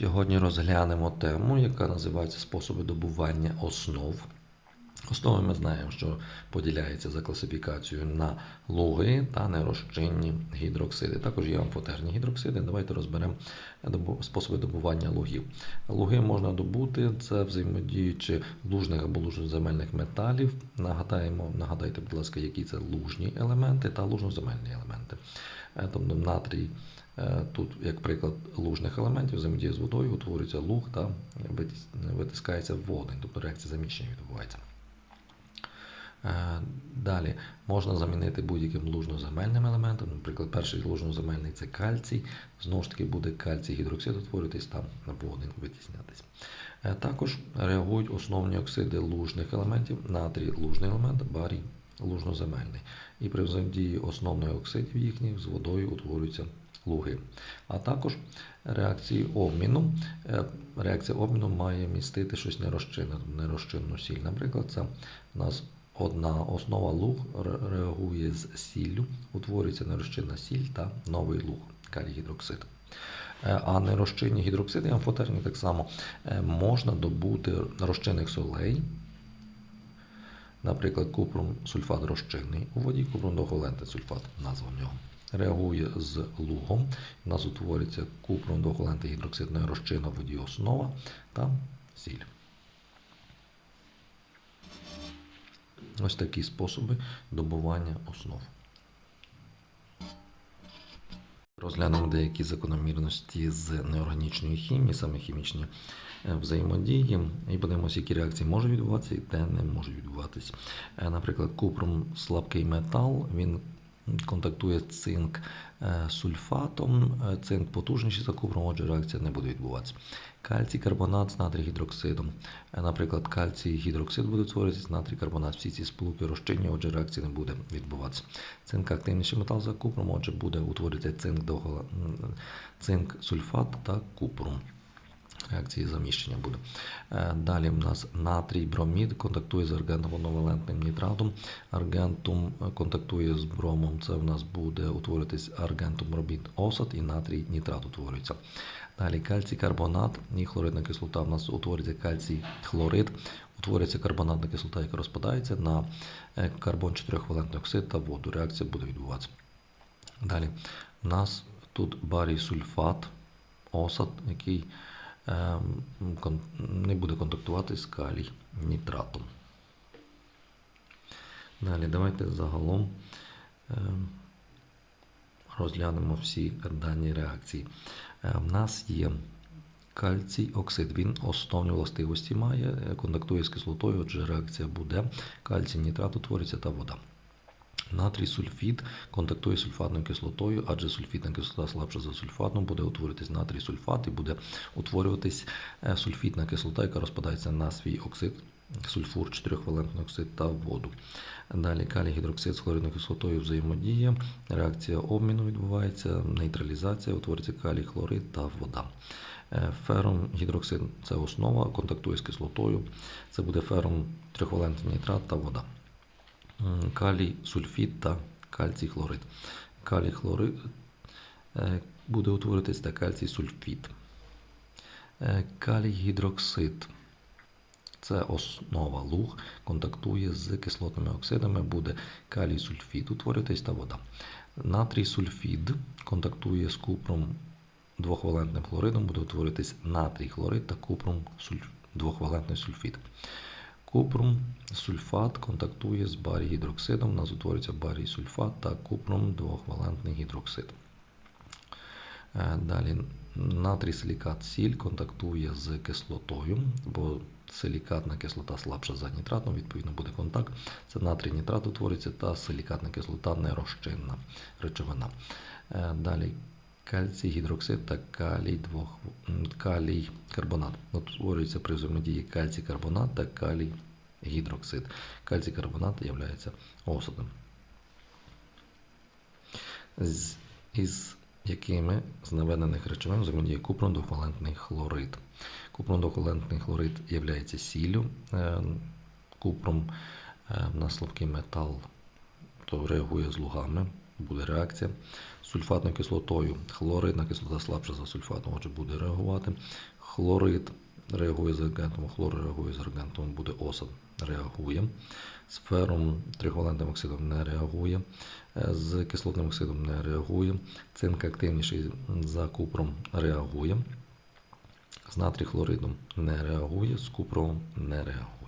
Сьогодні розглянемо тему, яка називається способи добування основ. Основи ми знаємо, що поділяється за класифікацією на луги та нерозчинні гідроксиди. Також є амфотерні гідроксиди. Давайте розберемо способи добування лугів. Луги можна добути це взаємодіючи лужних або лужноземельних металів. Нагадаємо, нагадайте, будь ласка, які це лужні елементи та лужноземельні елементи. Е, Тобто натрій тут, як приклад лужних елементів, взаємодія з водою, утворюється луг та витискається в воду, тобто реакція заміщення відбувається. Е, Далі можна замінити будь-яким лужноземельним елементом. Наприклад, перший лужноземельний це кальцій. Знову ж таки буде кальцій гідроксид утворюватись там води витіснятись. Е, Також реагують основні оксиди лужних елементів, натрій лужний елемент, барій лужноземельний. І при взаємодії основних оксидів їхніх з водою утворюються луги. А також реакції обміну. Е, Реакція обміну має містити щось нерозчинне, нерозчинну сіль. Наприклад, це у нас одна основа луг реагує з сіллю, утворюється нерозчинна сіль та новий луг калій гідроксид. Е, А нерозчинні гідроксиди, амфотерні так само е, можна добути розчинних солей, Наприклад, купрум сульфат розчинний у воді, купрум двохвалентний сульфат, назва в нього. Реагує з лугом. У нас утворюється купрум двохвалентний гідроксидної розчина в воді основа та сіль. Ось такі способи добування основ. Розглянемо деякі закономірності з неорганічної хімії, саме хімічні е, взаємодії, і подивимося, які реакції можуть відбуватися і де не можуть відбуватися. Е, Наприклад, купрум слабкий метал, він контактує з цинк е, сульфатом, е, цинк потужніший за купрум, отже, реакція не буде відбуватися. Кальцій карбонат з натрій гідроксидом. Е, Наприклад, кальцій гідроксид буде утворюватися, натрій карбонат. Всі ці сполуки розчинні, отже, реакція не буде відбуватися. Цинк активніший метал за купром, отже, буде утворюватися цинк, цинк сульфат та купрум. Реакції заміщення буде. Е, Далі в нас натрій бромід контактує з аргентом одновалентним нітратом. Аргентум е, контактує з бромом. Це в нас буде утворюватись аргентум бромід осад і натрій нітрат утворюється. Далі кальцій карбонат і хлоридна кислота. У нас утворюється кальцій хлорид. Утворюється карбонатна кислота, яка розпадається на е, карбон 4-валентний оксид та воду. Реакція буде відбуватися. Далі у нас тут барій сульфат, осад, який не буде контактувати з калій нітратом. Далі давайте загалом ем, розглянемо всі дані реакції. Е, В нас є кальцій оксид. Він основні властивості має, е, контактує з кислотою, отже реакція буде. Кальцій нітрат утворюється та вода. Натрій сульфід контактує з сульфатною кислотою, адже сульфітна кислота слабша за сульфатну, буде утворюватись натрій сульфат і буде утворюватись е, сульфітна кислота, яка розпадається на свій оксид, сульфур, 4-валентний оксид та воду. Далі калій гідроксид з хлоридною кислотою взаємодія, реакція обміну відбувається, нейтралізація, утворюється калій хлорид та вода. Е, Фером гідроксид це основа, контактує з кислотою. Це буде фером трьохвалентний нітрат та вода. Калій сульфід та кальцій хлорид. Калій хлорид е, буде утворитись та кальцій сульфід. Е, Калій гідроксид це основа луг, контактує з кислотними оксидами, буде калій сульфід утворюватись та вода. Натрій сульфід контактує з купром двохвалентним хлоридом, буде утворитись натрій хлорид та купром двохвалентний сульфід. Купрум сульфат контактує з барій гідроксидом, у нас утворюється барій сульфат та купром двохвалентний гідроксид. Е, Далі натрій силікат сіль контактує з кислотою, бо силікатна кислота слабша за нітратну, відповідно буде контакт. Це натрій нітрат утворюється та силікатна кислота нерозчинна речовина. Е, Далі кальцій гідроксид та калій, двох, калій карбонат. Утворюється при взаємодії кальцій карбонат та калій гідроксид. Кальцій карбонат є осадом. З, із якими з наведених речовин взаємодіє купром двохвалентний хлорид. Купром двохвалентний хлорид є сіллю. Е, Купром е, на слабкий метал то реагує з лугами, буде реакція. Сульфатною кислотою хлоридна кислота слабша за сульфатну, отже буде реагувати. Хлорид реагує з аргентом, хлор реагує з аргентом, буде осад реагує. З фером триковалентним оксидом не реагує, е, з кислотним оксидом не реагує. Цинк активніший за купром реагує. З натрій хлоридом не реагує, з купром не реагує.